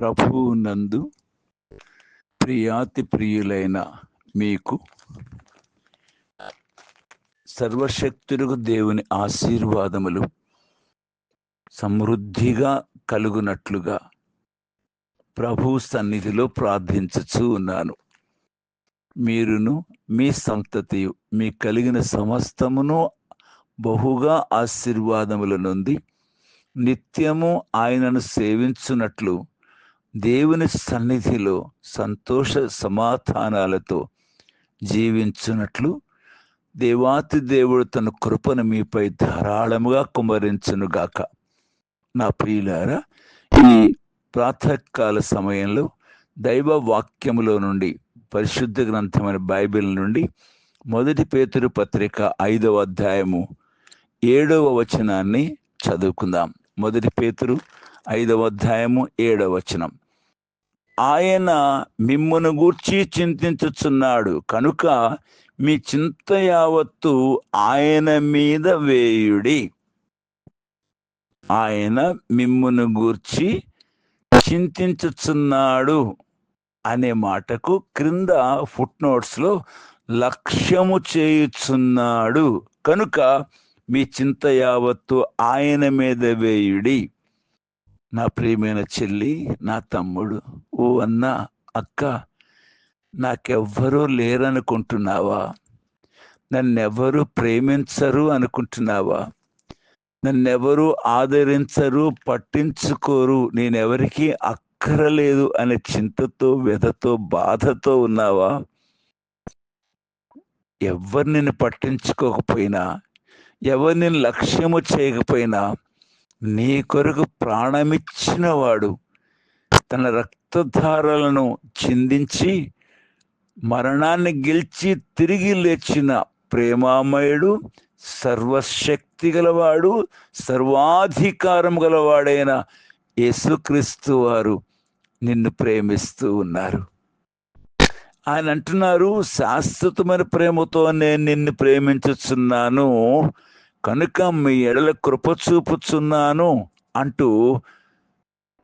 ప్రభువు నందు ప్రియాతి ప్రియులైన మీకు సర్వశక్తులకు దేవుని ఆశీర్వాదములు సమృద్ధిగా కలుగునట్లుగా ప్రభు సన్నిధిలో ప్రార్థించచ్చు ఉన్నాను. మీరును మీ సంతతి మీ కలిగిన సమస్తమును బహుగా ఆశీర్వాదముల నుండి నిత్యము ఆయనను సేవించున్నట్లు దేవుని సన్నిధిలో సంతోష సమాధానాలతో జీవించున్నట్లు దేవాతి దేవుడు తన కృపను మీపై ధారాళముగా కుమరించునుగాక నా ప్రియులారా ఈ ప్రాతకాల సమయంలో దైవ వాక్యములో నుండి పరిశుద్ధ గ్రంథమైన బైబిల్ నుండి మొదటి పేతురు పత్రిక ఐదవ అధ్యాయము ఏడవ వచనాన్ని చదువుకుందాం. మొదటి పేతురు ఐదవ అధ్యాయము ఏడవ వచనం. ఆయన మిమ్మును గూర్చి చింతించుచున్నాడు. కనుక మీ చింత యావత్తు ఆయన మీద వేయుడి. ఆయన మిమ్మును గూర్చి చింతించుచున్నాడు అనే మాటకు క్రింద ఫుట్ నోట్స్లో లక్ష్యము చేయుచున్నాడు. కనుక మీ చింత యావత్తు ఆయన మీద వేయుడి. నా ప్రియమైన చెల్లి నా తమ్ముడు ఓ అన్న అక్క నాకెవ్వరూ లేరనుకుంటున్నావా? నన్నెవరు ప్రేమించరు అనుకుంటున్నావా? నన్నెవరు ఆదరించరు పట్టించుకోరు నేనెవరికి అక్కరలేదు అనే చింతతో వ్యధతో బాధతో ఉన్నావా? ఎవరు నిన్ను పట్టించుకోకపోయినా ఎవరు నేను లక్ష్యము చేయకపోయినా నీ కొరకు ప్రాణమిచ్చిన వాడు తన రక్తధారలను చిందించి మరణాన్ని గెలిచి తిరిగి లేచిన ప్రేమామయుడు సర్వశక్తి గలవాడు సర్వాధికారం గలవాడైన యేసుక్రీస్తు వారు నిన్ను ప్రేమిస్తూ ఉన్నారు. ఆయన అంటున్నారు శాశ్వతమైన ప్రేమతో నేను నిన్ను ప్రేమించుచున్నాను. కనుక మీ ఎడల కృప చూపుచున్నాను అంటూ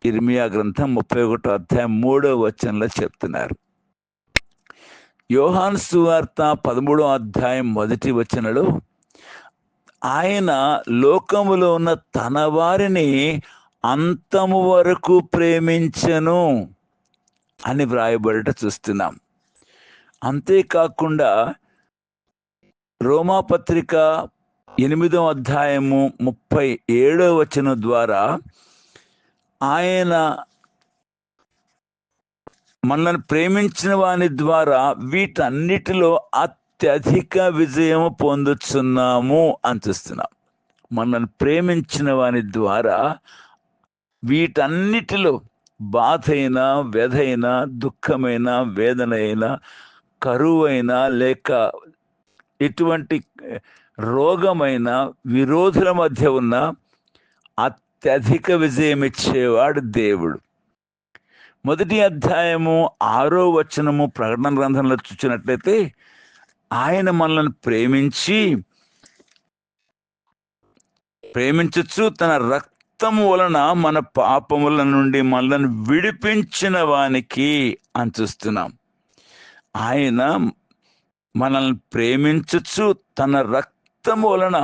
ఇర్మియా గ్రంథం ముప్పై ఒకటో అధ్యాయం మూడో వచనంలో చెప్తున్నారు. యోహాన్ సువార్త పదమూడో అధ్యాయం మొదటి వచనలో ఆయన లోకములో ఉన్న తన వారిని అంతము వరకు ప్రేమించను అని వ్రాయబడట చూస్తున్నాం. అంతేకాకుండా రోమాపత్రిక ఎనిమిదో అధ్యాయము ముప్పై ఏడో వచనం ద్వారా ఆయన మనల్ని ప్రేమించిన వాని ద్వారా వీటన్నిటిలో అత్యధిక విజయం పొందుతున్నాము అని చూస్తున్నాం. మనల్ని ప్రేమించిన వాని ద్వారా వీటన్నిటిలో బాధైన వ్యధైనా దుఃఖమైన వేదన అయినా కరువైనా లేక ఎటువంటి రోగమైన విరోధుల మధ్య ఉన్న అత్యధిక విజయం ఇచ్చేవాడు దేవుడు. మొదటి అధ్యాయము ఆరో వచనము ప్రకటన గ్రంథంలో చూసినట్లయితే ఆయన మనల్ని ప్రేమించి ప్రేమించచ్చు తన రక్తము వలన మన పాపముల నుండి మనల్ని విడిపించిన వానికి అని చూస్తున్నాం. ఆయన మనల్ని ప్రేమించచ్చు తన రక్తము వలన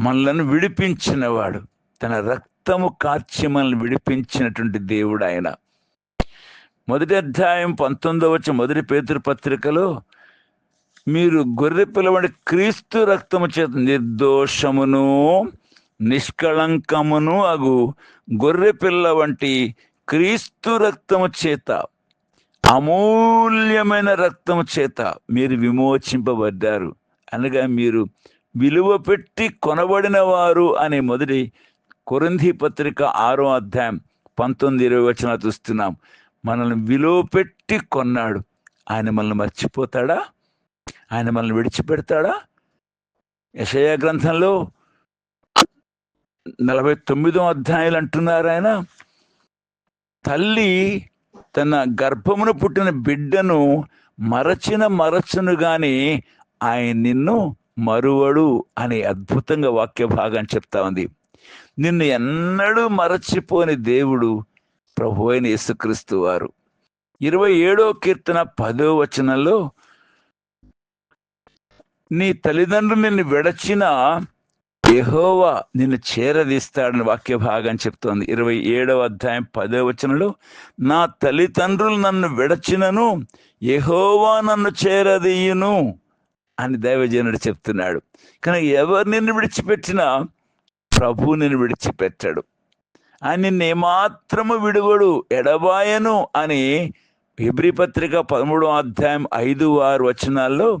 మనల్ని విడిపించినవాడు. తన రక్తము కార్చి మనల్ని విడిపించినటువంటి దేవుడు ఆయన. మొదటి అధ్యాయం పంతొమ్మిదవ వచ్చి మొదటి పేతురు పత్రికలో మీరు గొర్రె పిలవడి క్రీస్తు రక్తము చేత నిర్దోషమును నిష్కళంకమును అగు గొర్రె పిల్ల వంటి క్రీస్తు రక్తము చేత అమూల్యమైన రక్తము చేత మీరు విమోచింపబడ్డారు. అనగా మీరు విలువ పెట్టి కొనబడిన వారు అనే మొదటి కొరంధి పత్రిక ఆరో అధ్యాయం పంతొమ్మిది ఇరవై వచ్చిన చూస్తున్నాం. మనల్ని విలువ పెట్టి కొన్నాడు. ఆయన మనల్ని మర్చిపోతాడా? ఆయన మనల్ని విడిచిపెడతాడా? యశయ గ్రంథంలో నలభై తొమ్మిదో అధ్యాయులు అంటున్నారు ఆయన. తల్లి తన గర్భమును పుట్టిన బిడ్డను మరచిన మరచును గాని ఆయన నిన్ను మరువడు అని అద్భుతంగా వాక్య భాగం చెప్తా ఉంది. నిన్ను ఎన్నడూ మరచిపోని దేవుడు ప్రభు అయిన యేసుక్రీస్తు వారు. ఇరవై ఏడో కీర్తన పదో వచనంలో నీ తల్లిదండ్రులు నిన్ను విడచిన ఎహోవా నిన్ను చేరదీస్తాడని వాక్య భాగం చెప్తోంది. ఇరవై ఏడవ అధ్యాయం పదో వచనంలో నా తల్లిదండ్రులు నన్ను విడచినను ఎహోవా నన్ను చేరదీయును. అని దైవజనుడు చెప్తున్నాడు. కానీ ఎవరు నిన్ను విడిచిపెట్టినా ప్రభు నిన్ను విడిచిపెట్టాడు. ఆయన నిన్ను ఏమాత్రము విడువడు ఎడబాయను అని హెబ్రి పత్రిక పదమూడో అధ్యాయం ఐదు ఆరు వచనాల్లో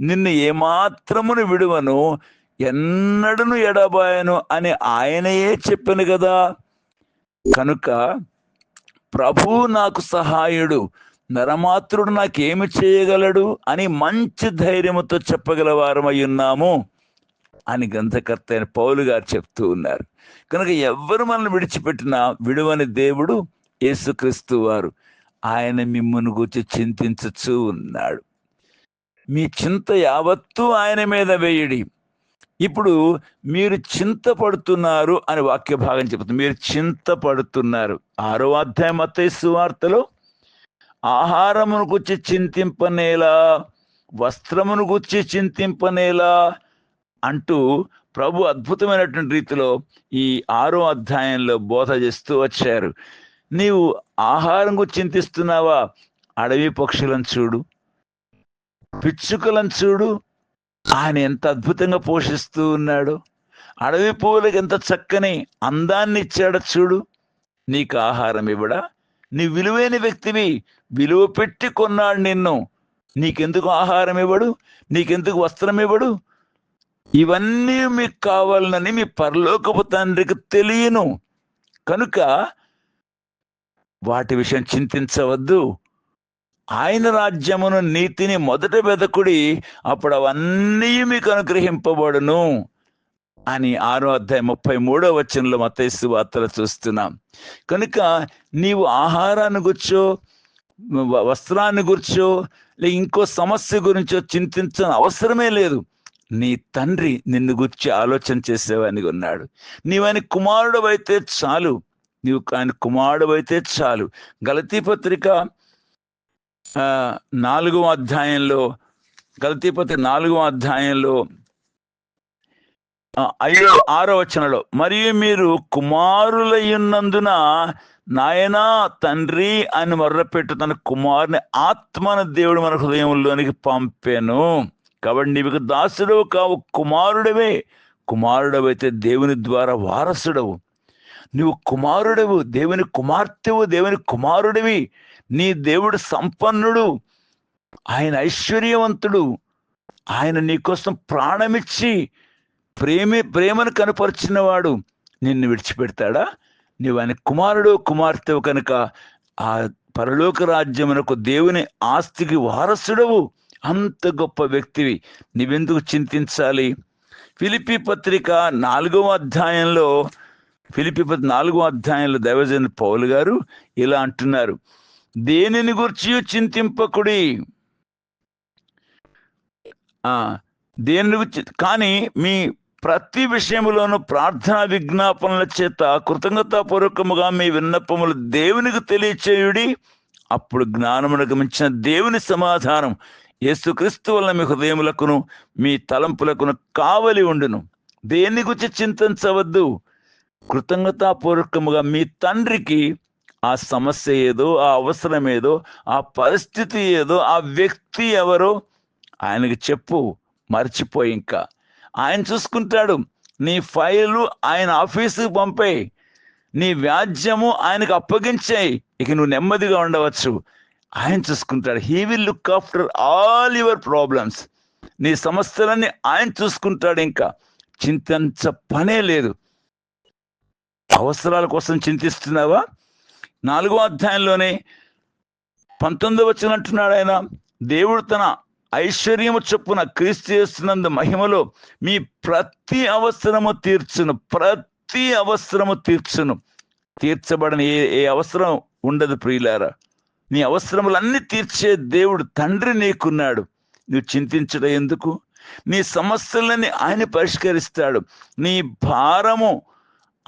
నిన్ను ఏమాత్రమును విడువను ఎన్నడను ఎడబాయను అని ఆయనయే చెప్పాను కదా. కనుక ప్రభు నాకు సహాయుడు నరమాత్రుడు నాకేమి చేయగలడు అని మంచి ధైర్యముతో చెప్పగల వారమై ఉన్నాము అని గ్రంథకర్త అయిన పౌలు గారు చెప్తూ ఉన్నారు. కనుక ఎవ్వరు మనల్ని విడిచిపెట్టినా విడువని దేవుడు యేసుక్రీస్తు వారు ఆయన మిమ్మల్ని గురించి చింతించచ్చు ఉన్నాడు. మీ చింత యావత్తూ ఆయన మీద వేయడి. ఇప్పుడు మీరు చింతపడుతున్నారు అని వాక్య భాగం చెబుతుంది. మీరు చింతపడుతున్నారు. ఆరో అధ్యాయం అత్తయ్య సువార్తలో ఆహారమును గుచ్చి చింతింపనేలా వస్త్రమును గుచ్చి చింతింపనేలా అంటూ ప్రభు అద్భుతమైనటువంటి రీతిలో ఈ ఆరో అధ్యాయంలో బోధ చేస్తూ వచ్చారు. నీవు ఆహారం గురించి చింతిస్తున్నావా? అడవి పక్షులను చూడు పిచ్చుకలను చూడు. ఆయన ఎంత అద్భుతంగా పోషిస్తూ ఉన్నాడు. అడవి పువ్వులకు ఎంత చక్కని అందాన్ని ఇచ్చాడో చూడు. నీకు ఆహారం ఇవ్వడా? నీ విలువైన వ్యక్తివి విలువ పెట్టి కొన్నాడు నిన్ను. నీకెందుకు ఆహారం ఇవ్వడు? నీకెందుకు వస్త్రం ఇవ్వడు? ఇవన్నీ మీకు కావాలని మీ పరలోకపు తండ్రికి తెలియను. కనుక వాటి విషయం చింతించవద్దు. ఆయన రాజ్యమును నీతిని మొదట వెదకుడి అప్పుడు అవన్నీ మీకు అనుగ్రహింపబడును. అని ఆరో అధ్యాయం ముప్పై మూడో వచనంలో మతైసు వార్తలు చూస్తున్నాం. కనుక నీవు ఆహారాన్ని గుర్చో వస్త్రాన్ని గుర్చో లే ఇంకో సమస్య గురించో చింతించని అవసరమే లేదు. నీ తండ్రి నిన్ను గుర్చి ఆలోచన చేసేవానికి ఉన్నాడు. నీవని కుమారుడు అయితే చాలు. నీవు ఆయన కుమారుడు అయితే చాలు. గలతీ పత్రిక ఆ, నాలుగవ అధ్యాయంలో గలతీ పత్రిక నాలుగవ అధ్యాయంలో ఐదో ఆరో వచనంలో మరియు మీరు కుమారులయ్యున్నందున నాయనా తండ్రి అని మర్రపెట్టు తన కుమారుని ఆత్మను దేవుడు మన హృదయంలోనికి పంపాను. కాబట్టి నీకు దాసుడవు కావు కుమారుడవే. కుమారుడవైతే దేవుని ద్వారా వారసుడవు. నువ్వు కుమారుడవు దేవుని కుమార్తెవు దేవుని కుమారుడివి. నీ దేవుడు సంపన్నుడు. ఆయన ఐశ్వర్యవంతుడు. ఆయన నీకోసం ప్రాణమిచ్చి ప్రేమే ప్రేమను కనపరిచినవాడు నిన్ను విడిచిపెడతాడా? నీవు ఆయన కుమారుడు కుమార్తెవు కనుక ఆ పరలోక రాజ్యమునకు దేవుని ఆస్తికి వారసుడవు. అంత గొప్ప వ్యక్తివి. నీవెందుకు చింతించాలి? ఫిలిపి పత్రిక నాలుగవ అధ్యాయంలో ఫిలిపి పత్రిక నాలుగవ అధ్యాయంలో దైవజన పౌలు గారు ఇలా అంటున్నారు. దేనిని గురించి చింతింపకుడి? దేని గురించి కానీ మీ ప్రతి విషయములోను ప్రార్థనా విజ్ఞాపనల చేత కృతజ్ఞతాపూర్వకముగా మీ విన్నపములు దేవునికి తెలియచేయుడి. అప్పుడు జ్ఞానమునకు మించిన దేవుని సమాధానం యేసుక్రీస్తు వల్ల మీ హృదయములకును మీ తలంపులకును కావలి ఉండును. దేని గురించి చింతించవద్దు. కృతజ్ఞతాపూర్వకముగా మీ తండ్రికి ఆ సమస్య ఏదో ఆ అవసరం ఏదో ఆ పరిస్థితి ఏదో ఆ వ్యక్తి ఎవరో ఆయనకు చెప్పు. మర్చిపోయి ఇంకా. ఆయన చూసుకుంటాడు. నీ ఫైలు ఆయన ఆఫీసుకు పంపేయి. నీ వ్యాజ్యము ఆయనకు అప్పగించాయి. ఇక నువ్వు నెమ్మదిగా ఉండవచ్చు. ఆయన చూసుకుంటాడు. He will look after all your problems నీ సమస్యలన్నీ ఆయన చూసుకుంటాడు ఇంకా. చింతించ పనే లేదు. అవసరాల కోసం చింతిస్తున్నావా? నాలుగో అధ్యాయంలోనే పంతొమ్మిది వచ్చినట్టున్నాడు ఆయన. దేవుడు తన ఐశ్వర్యము చొప్పున క్రీస్తు చేస్తున్నందు మహిమలో మీ ప్రతి అవసరము తీర్చును ప్రతి అవసరము తీర్చును. తీర్చబడని ఏ ఏ అవసరం ఉండదు ప్రియులారా. నీ అవసరములన్నీ తీర్చే దేవుడు తండ్రి నీకున్నాడు. నువ్వు చింతించడం ఎందుకు? నీ సమస్యలని ఆయన పరిష్కరిస్తాడు. నీ భారము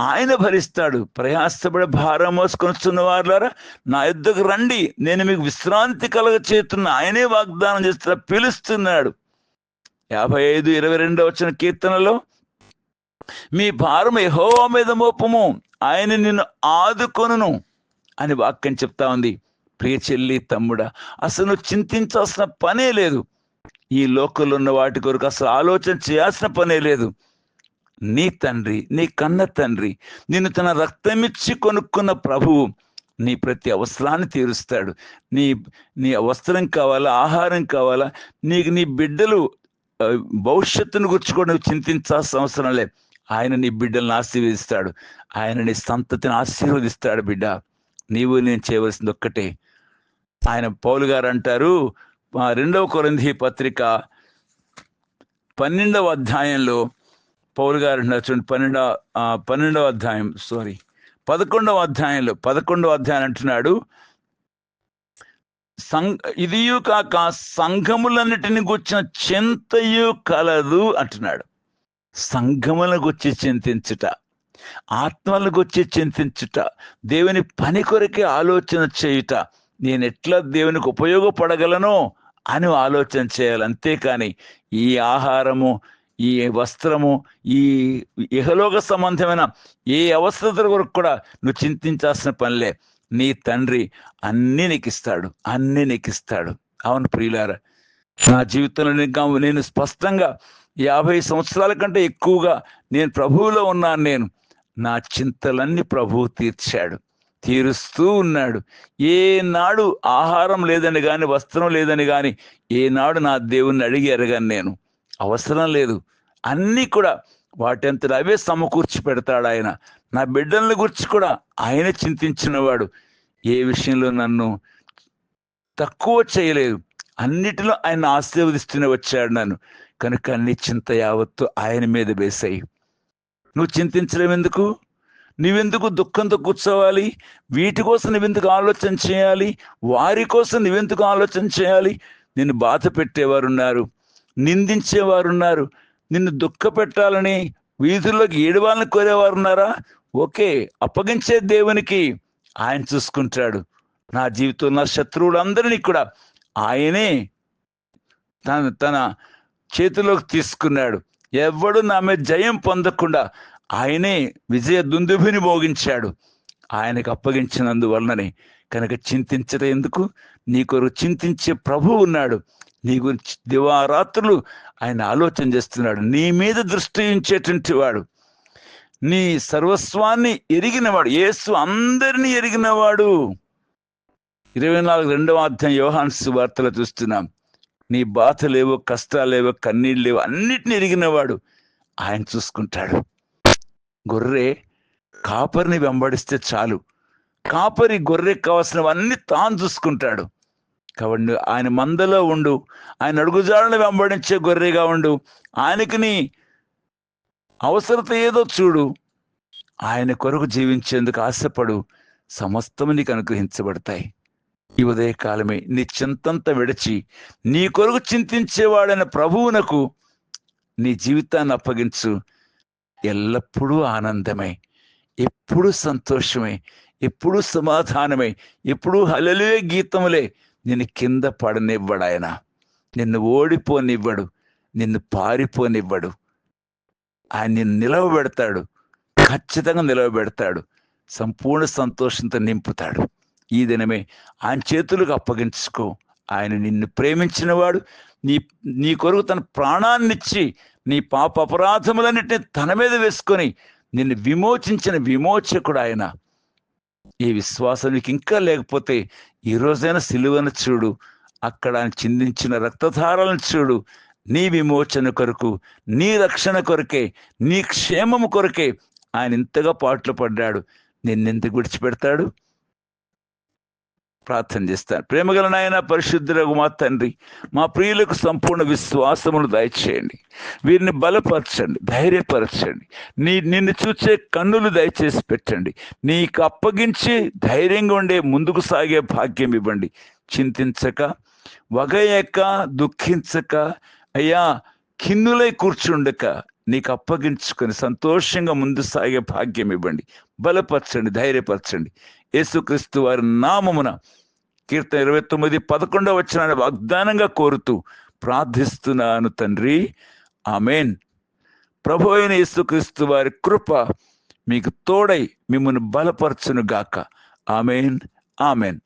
ఆయన భరిస్తాడు. ప్రయాసపడి భారం మోసుకొస్తున్న వారులారా నా యుద్ధకు రండి. నేను మీకు విశ్రాంతి కలగ చేస్తున్న ఆయనే వాగ్దానం చేస్తున్నా పిలుస్తున్నాడు. యాభై ఐదు ఇరవై రెండో వచ్చిన కీర్తనలో మీ భారం యెహోవా మీద మోపము. ఆయన నిన్ను ఆదుకొనును అని వాక్యం చెప్తా ఉంది. ప్రియ చెల్లి తమ్ముడా అసలు నువ్వు చింతించాల్సిన పనే లేదు. ఈ లోకంలో ఉన్న వాటి కొరకు అసలు ఆలోచన చేయాల్సిన పనే లేదు. నీ తండ్రి నీ కన్న తండ్రి నిన్ను తన రక్తమిచ్చి కొనుక్కున్న ప్రభువు నీ ప్రతి అవసరాన్ని తీరుస్తాడు. నీ నీ వస్త్రం కావాలా ఆహారం కావాలా నీకు నీ బిడ్డలు భవిష్యత్తును గురించి కూడా నువ్వు చింతించాల్సిన అవసరం లే. ఆయన నీ బిడ్డలను ఆశీర్వదిస్తాడు. ఆయన నీ సంతతిని ఆశీర్వదిస్తాడు బిడ్డ. నీవు నేను చేయవలసింది ఒక్కటే. ఆయన పౌలు గారు అంటారు రెండవ కొరంధి పత్రిక పన్నెండవ అధ్యాయంలో పౌరు గారు అంటున్నారు పన్నెండవ పన్నెండవ అధ్యాయం సారీ పదకొండవ అధ్యాయంలో పదకొండవ అధ్యాయం అంటున్నాడు సంఘ ఇదియు కాక సంఘములన్నిటిని గుచ్చిన చింతయు కలదు అంటున్నాడు. సంఘములను గుచ్చి చింతించుట ఆత్మలను గుచ్చి చింతించుట దేవుని పని కొరకే ఆలోచన చేయుట నేను ఎట్లా దేవునికి ఉపయోగపడగలను అని ఆలోచన చేయాలి. అంతేకాని ఈ ఆహారము ఈ వస్త్రము ఈ ఇహలోక సంబంధమైన ఏ అవసరతల కొరకు కూడా నువ్వు చింతించాల్సిన పనిలే. నీ తండ్రి అన్నీ నెక్కిస్తాడు అన్నీ నెక్కిస్తాడు అవును ప్రియులారా నా జీవితంలో నేను నేను స్పష్టంగా యాభై సంవత్సరాల కంటే ఎక్కువగా నేను ప్రభువులో ఉన్నాను నేను. నా చింతలన్నీ ప్రభువు తీర్చాడు తీరుస్తూ ఉన్నాడు. ఏనాడు ఆహారం లేదని కానీ వస్త్రం లేదని కానీ ఏనాడు నా దేవుణ్ణి అడిగి ఎరగాను నేను. అవసరం లేదు. అన్నీ కూడా వాటంతట అవే సమకూర్చి పెడతాడు ఆయన. నా బిడ్డలను గురించి కూడా ఆయన చింతించినవాడు. ఏ విషయంలో నన్ను తక్కువ చేయలేదు. అన్నిటిలో ఆయన ఆశీర్వదిస్తూనే వచ్చాడు నన్ను. కనుక అన్ని చింత యావత్తు ఆయన మీద వేసాయి. నువ్వు చింతించడం ఎందుకు? నువ్వెందుకు దుఃఖంతో కూర్చోవాలి? వీటి కోసం నువ్వెందుకు ఆలోచన చేయాలి? వారి కోసం నువ్వెందుకు ఆలోచన చేయాలి? నిన్ను బాధ పెట్టేవారు ఉన్నారు నిందించేవారు ఉన్నారు నిన్ను దుఃఖ పెట్టాలని వీధుల్లోకి ఏడవాలని కోరేవారు ఉన్నారా ఓకే అప్పగించే దేవునికి ఆయన చూసుకుంటాడు. నా జీవితంలో నా శత్రువులందరినీ కూడా ఆయనే తన తన చేతిలోకి తీసుకున్నాడు. ఎవడు నా మీద జయం పొందకుండా ఆయనే విజయ దుందుభిని మోగించాడు. ఆయనకు అప్పగించినందువలననే కనుక చింతించడం ఎందుకు? నీ కొరకు చింతించే ప్రభు ఉన్నాడు. నీ గురించి దివారాత్రులు ఆయన ఆలోచన చేస్తున్నాడు. నీ మీద దృష్టి ఉంచేటువంటి వాడు. నీ సర్వస్వాన్ని ఎరిగినవాడు. యేసు అందరినీ ఎరిగినవాడు. ఇరవై నాలుగు రెండవ అధ్యాయం యోహాన్స్ వార్తలు చూస్తున్నాం. నీ బాధలేవో కష్టాలేవో కన్నీళ్ళు లేవో అన్నిటిని ఎరిగినవాడు ఆయన చూసుకుంటాడు. గొర్రె కాపరిని వెంబడిస్తే చాలు. కాపరి గొర్రె కావాల్సినవన్నీ తాను చూసుకుంటాడు. కాబట్టి ఆయన మందలో ఉండు. ఆయన అడుగుజాడలు వెంబడించే గొర్రెగా ఉండు. ఆయనకి నీ అవసరత ఏదో చూడు. ఆయన కొరకు జీవించేందుకు ఆశపడు. సమస్తము నీకు అనుగ్రహించబడతాయి. ఈ ఉదయకాలమే నీ చింతంత విడిచి నీ కొరకు చింతించేవాడైన ప్రభువునకు నీ జీవితాన్ని అప్పగించు. ఎల్లప్పుడూ ఆనందమే. ఎప్పుడూ సంతోషమే. ఎప్పుడూ సమాధానమే. ఎప్పుడూ హలలే గీతములే. నిన్ను కింద పడనివ్వడు ఆయన నిన్ను ఓడిపోనివ్వడు. నిన్ను పారిపోనివ్వడు. ఆయన నిన్ను నిలవబెడతాడు. ఖచ్చితంగా నిలవబెడతాడు. సంపూర్ణ సంతోషంతో నింపుతాడు. ఈ దినమే ఆయన చేతులకు అప్పగించుకో. ఆయన నిన్ను ప్రేమించినవాడు. నీ నీ కొరకు తన ప్రాణాన్నిచ్చి నీ పాప అపరాధములన్నిటిని తన మీద వేసుకొని నిన్ను విమోచించిన విమోచకుడు ఆయన ఈ విశ్వాసం నీకు ఇంకా లేకపోతే ఈ సిలువను చూడు అక్కడ ఆయన చిందించిన రక్తధారలను చూడు. నీ విమోచన కొరకు నీ రక్షణ కొరకే నీ క్షేమము కొరకే ఆయన ఇంతగా పాటలు పడ్డాడు నిన్నెందుకు విడిచిపెడతాడు? ప్రార్థన చేస్తాను ప్రేమగల నాయన పరిశుద్ధులకు మా తండ్రి మా ప్రియులకు సంపూర్ణ విశ్వాసమును దయచేయండి. వీరిని బలపరచండి ధైర్యపరచండి. నీ నిన్ను చూచే కన్నులు దయచేసి పెట్టండి. నీకు అప్పగించి ధైర్యంగా ఉండే ముందుకు సాగే భాగ్యం ఇవ్వండి. చింతించక వగయక దుఃఖించక అయ్యా కిన్నులై కూర్చుండక నీకు అప్పగించుకొని సంతోషంగా ముందు సాగే భాగ్యం ఇవ్వండి. బలపరచండి ధైర్యపరచండి. యేసుక్రీస్తు వారి నామమున కీర్తన ఇరవై తొమ్మిది పదకొండవ వచ్చిన వాగ్దానంగా కోరుతూ ప్రార్థిస్తున్నాను తండ్రి. ఆమెన్. ప్రభు అయిన యేసుక్రీస్తు వారి కృప మీకు తోడై మిమ్మల్ని బలపరచును గాక ఆమెన్. ఆమెన్.